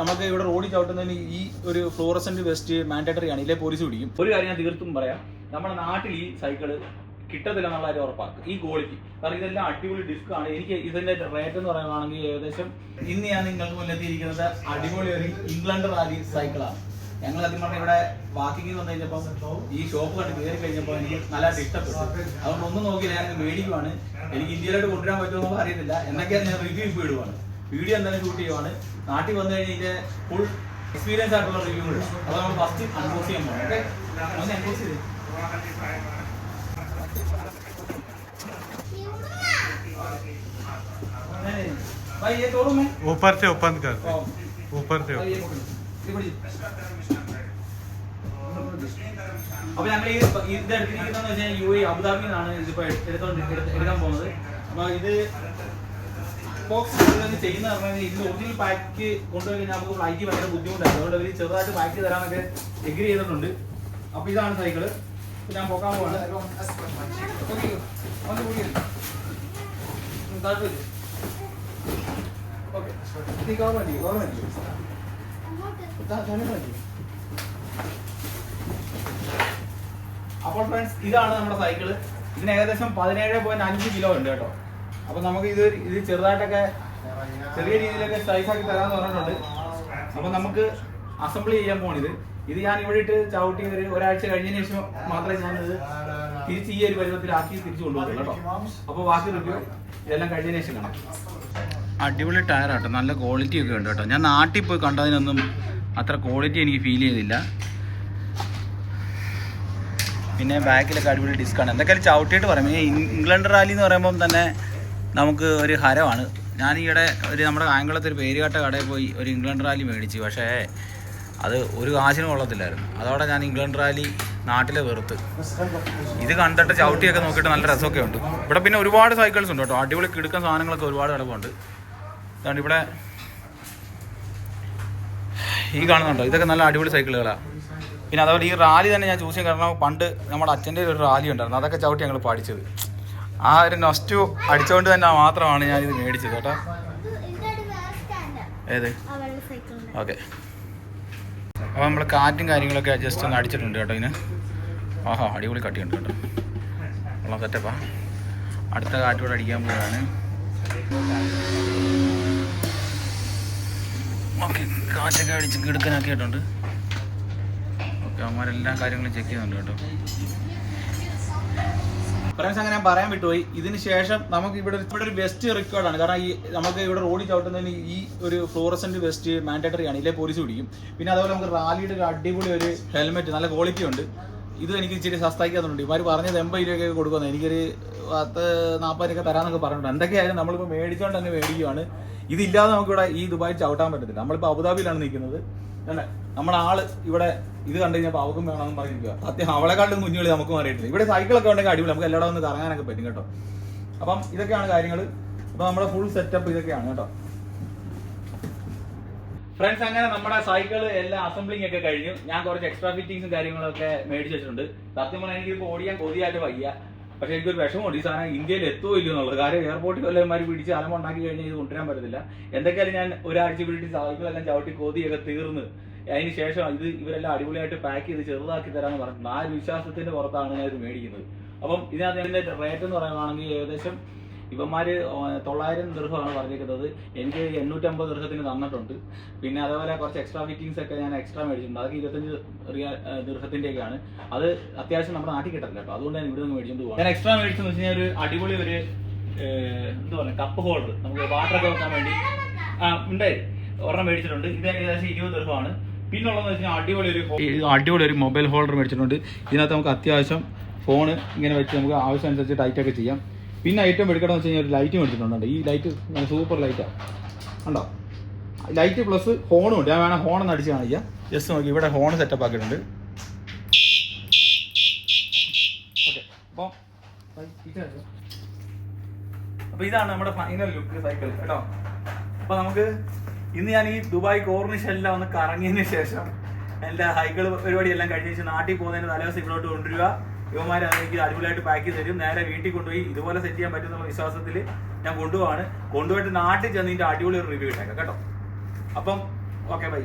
നമുക്ക് ഇവിടെ റോഡിൽ ചവിട്ടുന്നതിന് ഈ ഒരു ഫ്ലോറസന്റ് വെസ്റ്റ് മാൻഡേറ്ററി ആണ്. ഇല്ലേ പോലീസ് പിടിക്കും. ഒരു കാര്യം ഞാൻ തീർത്തും പറയാം. നമ്മുടെ നാട്ടിൽ ഈ സൈക്കിൾ കിട്ടത്തില്ല എന്നുള്ള കാര്യം ഉറപ്പാക്കും. ഈ ക്വാളിറ്റി കാരണം ഇതെല്ലാം അടിപൊളി ഡിസ്ക് ആണ്. എനിക്ക് ഇതിന്റെ റേറ്റ് എന്ന് പറയുകയാണെങ്കിൽ ഏകദേശം ഇന്ന് ഞാൻ നിങ്ങൾക്ക് മുന്നിലെത്തിയിരിക്കുന്നത് അടിപൊളി ഒരു ഇംഗ്ലണ്ട് റാലി സൈക്കിളാണ് ഞങ്ങൾ അതിന് പറഞ്ഞാൽ ഇവിടെ വാക്കിംഗ് വന്നു കഴിഞ്ഞപ്പോൾ ഈ ഷോപ്പ് കണ്ട് കയറി കഴിഞ്ഞപ്പോൾ എനിക്ക് നല്ല ഇഷ്ടപ്പെട്ടു അതുകൊണ്ട് ഒന്നും നോക്കിയില്ല. ഞാൻ മേടിക്കുവാണ്. എനിക്ക് ഇന്ത്യയിലോട്ട് കൊണ്ടുവരാൻ പറ്റുമെന്നൊന്നും അറിയത്തില്ല. എന്നൊക്കെയാണ് ഞാൻ റിവ്യൂ ഇടുവാണ്. വീഡിയോ എന്തായാലും ഷൂട്ട് ചെയ്യുവാണ്. നാട്ടിൽ വന്നു കഴിഞ്ഞാൽ ഫുൾ എക്സ്പീരിയൻസ് ആയിട്ടുള്ള റിവ്യൂ ഉണ്ട് അപ്പോൾ നമ്മൾ ഫസ്റ്റ് അൺബോക്സ് ചെയ്യാൻ പോകണം ഓക്കെ ये तोड़ू मैं ऊपर से ओपन कर ऊपर से അപ്പൊ ഞങ്ങൾ ഈ ഇത് എടുത്തിരിക്കുന്നതെന്ന് യു എ അബുദാബിയിൽ ഇതിപ്പോ എടുത്തോണ്ട് എടുക്കാൻ പോകുന്നത്. അപ്പൊ ഇത് ബോക്സ് ചെയ്യുന്ന പറഞ്ഞാൽ ഇതിന്റെ ഒറിജിനൽ പാക്ക് കൊണ്ടുപോയി കഴിഞ്ഞാൽ നമുക്ക് ഫ്ലൈറ്റ് ഭയങ്കര ബുദ്ധിമുട്ടാണ് അതുകൊണ്ട് അവർ ചെറുതായിട്ട് പാക്ക് തരാനൊക്കെ എഗ്രി ചെയ്തിട്ടുണ്ട്. അപ്പൊ ഇതാണ് സൈക്കിൾ ഞാൻ പോക്കാൻ പോവാണ്. അപ്പോൾ ഫ്രണ്ട്സ് ഇതാണ് നമ്മുടെ സൈക്കിൾ ഇതിന് ഏകദേശം പതിനേഴ് പോയിന്റ് അഞ്ച് കിലോ ഉണ്ട് കേട്ടോ. അപ്പൊ നമുക്ക് ഇത് ഇത് ചെറുതായിട്ടൊക്കെ ചെറിയ രീതിയിലൊക്കെ സൈസ് ആക്കി തരാന്ന് പറഞ്ഞിട്ടുണ്ട്. അപ്പൊ നമുക്ക് അസംബിൾ ചെയ്യാൻ പോണിത്. ഇത് ഞാൻ ഇവിടെ ഇട്ട് ചവിട്ടി ഒരു ഒരാഴ്ച കഴിഞ്ഞതിന് ശേഷം മാത്രമേ ഞാൻ ഇത് തിരിച്ച് ഈ ഒരു പരുവത്തിലാക്കി തിരിച്ചു കൊണ്ടുപോകുള്ളൂ കേട്ടോ. അപ്പൊ ബാക്കി റിവ്യൂ ഇതെല്ലാം കഴിഞ്ഞതിന് ശേഷം കാണാം. അടിപൊളി ടയർ ആട്ടോ. നല്ല ക്വാളിറ്റി ഒക്കെ ഉണ്ട് കേട്ടോ. ഞാൻ നാട്ടിൽ പോയി കണ്ടതിനൊന്നും അത്ര ക്വാളിറ്റി എനിക്ക് ഫീൽ ചെയ്തില്ല. പിന്നെ ബാക്കിലൊക്കെ അടിപൊളി ഡിസ്കാണ് എന്തൊക്കെയാലും ചവിട്ടിയിട്ട് പറയാം. ഇംഗ്ലണ്ട് റാലി എന്ന് പറയുമ്പം തന്നെ നമുക്ക് ഒരു ഹരമാണ്. ഞാൻ ഈയിടെ ഒരു നമ്മുടെ കായംകുളത്ത് ഒരു പേരുകാട്ട കടയിൽ പോയി ഒരു ഇംഗ്ലണ്ട് റാലി മേടിച്ചു. പക്ഷേ അത് ഒരു കാശിനും കൊള്ളത്തില്ലായിരുന്നു. അതോടെ ഞാൻ ഇംഗ്ലണ്ട് റാലി നാട്ടിലെ വെറുത്ത്. ഇത് കണ്ടിട്ട് ചവിട്ടിയൊക്കെ നോക്കിയിട്ട് നല്ല രസമൊക്കെ ഉണ്ട്. ഇവിടെ പിന്നെ ഒരുപാട് സൈക്കിൾസ് ഉണ്ട് കേട്ടോ. അടിപൊളി കിടക്കുന്ന സാധനങ്ങളൊക്കെ ഒരുപാട് കിടപ്പുണ്ട്. അതുകൊണ്ട് ഇവിടെ ഈ കാണുന്നുണ്ടോ? ഇതൊക്കെ നല്ല അടിപൊളി സൈക്കിളുകളാണ് പിന്നെ അതുപോലെ ഈ റാലി തന്നെ ഞാൻ ചൂസ് ചെയ്യാൻ കാരണം പണ്ട് നമ്മുടെ അച്ഛന്റെ ഒരു റാലി ഉണ്ടായിരുന്നു. അതൊക്കെ ചവിട്ടി ഞങ്ങൾ പഠിച്ചത്. ആ ഒരു നൊസ്റ്റു അടിച്ചുകൊണ്ട് തന്നെ മാത്രമാണ് ഞാൻ ഇത് മേടിച്ചത് കേട്ടോ. ഏത്? ഓക്കെ. അപ്പോൾ നമ്മൾ കാറ്റും കാര്യങ്ങളൊക്കെ അഡ്ജസ്റ്റ് ഒന്ന് അടിച്ചിട്ടുണ്ട് കേട്ടോ ഇതിന്. ആഹാ അടിപൊളി കട്ടിയുണ്ട് കേട്ടോ. വെള്ളം സെറ്റപ്പാ. അടുത്ത കാറ്റോടെ അടിക്കാൻ പോവുകയാണ്. ഓക്കെ കാറ്റൊക്കെ അടിച്ച് കിടുക്കനാക്കിയിട്ടുണ്ട് ഓക്കെ അവന്മാരെല്ലാ കാര്യങ്ങളും ചെക്ക് ചെയ്യുന്നുണ്ട് കേട്ടോ. ഫ്രണ്ട്സ് അങ്ങനെ പറയാൻ വിട്ടുപോയി. ഇതിന് ശേഷം നമുക്ക് ഇവിടെ ഇവിടെ ഒരു വെസ്റ്റ് ആണ്. കാരണം ഈ നമുക്ക് ഇവിടെ റോഡിൽ ചവിട്ടുന്നതിന് ഈ ഒരു ഫ്ലോറസന്റ് വെസ്റ്റ് മാൻഡേറ്ററി ആണ്. ഇല്ലേ പോലീസ് പിടിക്കും. പിന്നെ അതുപോലെ നമുക്ക് റാലിയുടെ ഒരു അടിപൊളി ഒരു ഹെൽമെറ്റ് നല്ല ക്വാളിറ്റി ഉണ്ട്. ഇത് എനിക്ക് ഇച്ചിരി സസ്താക്കി തന്നിട്ടുണ്ട് ഇവർ പറഞ്ഞത് എൺപത് രൂപയൊക്കെ കൊടുക്കുന്നത് എനിക്കൊരു പത്ത് നാൽപ്പത് രൂപ തരാമെന്നൊക്കെ പറഞ്ഞിട്ടുണ്ട്. എന്തൊക്കെയായാലും നമ്മളിപ്പോൾ മേടിച്ചുകൊണ്ട് തന്നെ മേടിക്കുവാണ്. ഇതില്ലാതെ നമുക്കിവിടെ ഈ ദുബായിൽ ചവിട്ടാൻ പറ്റത്തില്ല. നമ്മളിപ്പോൾ അബുദാബിയിലാണ് നിൽക്കുന്നത്. അല്ലേ? നമ്മുടെ ആൾ ഇവിടെ ഇത് കണ്ടു കഴിഞ്ഞപ്പോൾ അവക്കും വേണമെന്ന് പറഞ്ഞിരിക്കുക സത്യം അവളെ അവളെക്കാളും കുഞ്ഞുകളി നമുക്ക് മാറിയിട്ടില്ല ഇവിടെ സൈക്കിളൊക്കെ ഉണ്ടെങ്കിൽ അടിപൊളി. നമുക്ക് എല്ലായിടം ഒന്ന് കറങ്ങാനൊക്കെ പറ്റും കേട്ടോ. അപ്പം ഇതൊക്കെയാണ് കാര്യങ്ങൾ അപ്പോൾ നമ്മുടെ ഫുൾ സെറ്റപ്പ് ഇതൊക്കെയാണ് കേട്ടോ. ഫ്രണ്ട്സ് അങ്ങനെ നമ്മുടെ സൈക്കിൾ എല്ലാം അസംബ്ലിംഗ് ഒക്കെ കഴിഞ്ഞു. ഞാൻ കുറച്ച് എക്സ്ട്രാ ഫിറ്റിംഗ്സും കാര്യങ്ങളൊക്കെ മേടിച്ച് വെച്ചിട്ടുണ്ട്. സത്യം പറഞ്ഞാൽ എനിക്ക് ഇപ്പോൾ ഓടിയാൻ കൊതിയായിട്ട് വയ്യ. പക്ഷേ എനിക്കൊരു വിഷമമുണ്ട്. ഈ സാധനം ഇന്ത്യയിൽ എത്തുമോ ഇല്ലയോ എന്നുള്ളത്. കാര്യം എയർപോർട്ടിൽ വല്ലവന്മാർ പിടിച്ച് അലമുണ്ടാക്കി കഴിഞ്ഞാൽ ഇത് കൊണ്ടുവരാൻ പറ്റത്തില്ല. എന്തൊക്കെയാലും ഞാൻ ഒരാഴ്ച പിടിച്ച് സാധനങ്ങളെല്ലാം ചവിട്ടി കൊതിയൊക്കെ തീർന്ന് അതിന് ശേഷം ഇത് ഇവരെല്ലാം അടിപൊളിയായിട്ട് പാക്ക് ചെയ്ത് ചെറുതാക്കി തരാമെന്ന് പറഞ്ഞു ആ വിശ്വാസത്തിന്റെ പുറത്താണ് ഞാൻ ഇത് മേടിക്കുന്നത്. അപ്പം ഇതിനകത്ത് ഇതിന്റെ റേറ്റ് എന്ന് പറയുകയാണെങ്കിൽ ഏകദേശം ഇവന്മാര് തൊള്ളായിരം ദീർഘമാണ് പറഞ്ഞിരിക്കുന്നത്. എനിക്ക് എണ്ണൂറ്റമ്പത് ദീർഘത്തിന് തന്നിട്ടുണ്ട്. പിന്നെ അതേപോലെ കുറച്ച് എക്സ്ട്രാ ഫിറ്റിംഗ്സ് ഒക്കെ ഞാൻ എക്സ്ട്രാ മേടിച്ചിട്ടുണ്ട്. അതൊക്കെ ഇരുപത്തഞ്ച് റിയാ ദീർഘത്തിന്റെയൊക്കെയാണ് അത് അത്യാവശ്യം നമ്മുടെ നാട്ടിൽ കിട്ടില്ല കേട്ടോ. അതുകൊണ്ട് ഞാൻ ഇവിടെ നിന്ന് മേടിച്ചുകൊണ്ട് പോകാം ഞാൻ എക്സ്ട്രാ മേടിച്ചെന്ന് വെച്ച് കഴിഞ്ഞാൽ ഒരു അടിപൊളി ഒരു എന്താ പറയുക കപ്പ് ഹോൾഡർ നമുക്ക് വാട്ടറൊക്കെ വെക്കാൻ വേണ്ടി ആ ഉണ്ടായി ഒരെണ്ണം മേടിച്ചിട്ടുണ്ട്. ഇത് ഏകദേശം ഇരുപത് ദീർഘമാണ് പിന്നുള്ളതെന്ന് വെച്ച് കഴിഞ്ഞാൽ അടിപൊളി ഒരു അടിപൊളി ഒരു മൊബൈൽ ഹോൾഡർ മേടിച്ചിട്ടുണ്ട്. ഇതിനകത്ത് നമുക്ക് അത്യാവശ്യം ഫോൺ ഇങ്ങനെ വെച്ച് നമുക്ക് ആവശ്യം അനുസരിച്ച് ടൈറ്റ് ഒക്കെ ചെയ്യാം. പിന്നെ ഐറ്റം എടുക്കണമെന്ന് വെച്ച് കഴിഞ്ഞാൽ ഒരു ലൈറ്റ് മേടിച്ചിട്ടുണ്ട് ഈ ലൈറ്റ് സൂപ്പർ ലൈറ്റാണ് ഉണ്ടോ ലൈറ്റ് പ്ലസ് ഹോണും ഉണ്ട്. ഞാൻ വേണം ഹോൺ ഒന്ന് അടിച്ച് കാണിക്കാം. ജസ്റ്റ് നോക്കി. ഇവിടെ ഹോൺ സെറ്റപ്പ് ആക്കിയിട്ടുണ്ട്. അപ്പോൾ ഇതാണ് നമ്മുടെ ഫൈനൽ ലുക്ക് സൈക്കിൾ കേട്ടോ? അപ്പോൾ നമുക്ക് ഇന്ന് ഞാൻ ഈ ദുബായ് കോർണിഷ് എല്ലാം ഒന്ന് കറങ്ങിയതിന് ശേഷം എന്റെ ഹൈക്കിൾ പരിപാടി എല്ലാം കഴിഞ്ഞ നാട്ടിൽ പോകുന്നതിന് തലേദിവസം ഇവിടോട്ട് കൊണ്ടുവരിക. ഇവന്മാർ അതെനിക്ക് അടിപൊളിയായിട്ട് പാക്ക് ചെയ്ത് തരും. നേരെ വീട്ടിൽ കൊണ്ടുപോയി ഇതുപോലെ സെറ്റ് ചെയ്യാൻ പറ്റുന്ന വിശ്വാസത്തിൽ ഞാൻ കൊണ്ടുപോവാണ്. കൊണ്ടുപോയിട്ട് നാട്ടിൽ ചെന്ന് ഇതിന്റെ അടിപൊളി ഒരു റിവ്യൂ ഇട്ടേക്കാം കേട്ടോ? അപ്പം ഓക്കെ ബൈ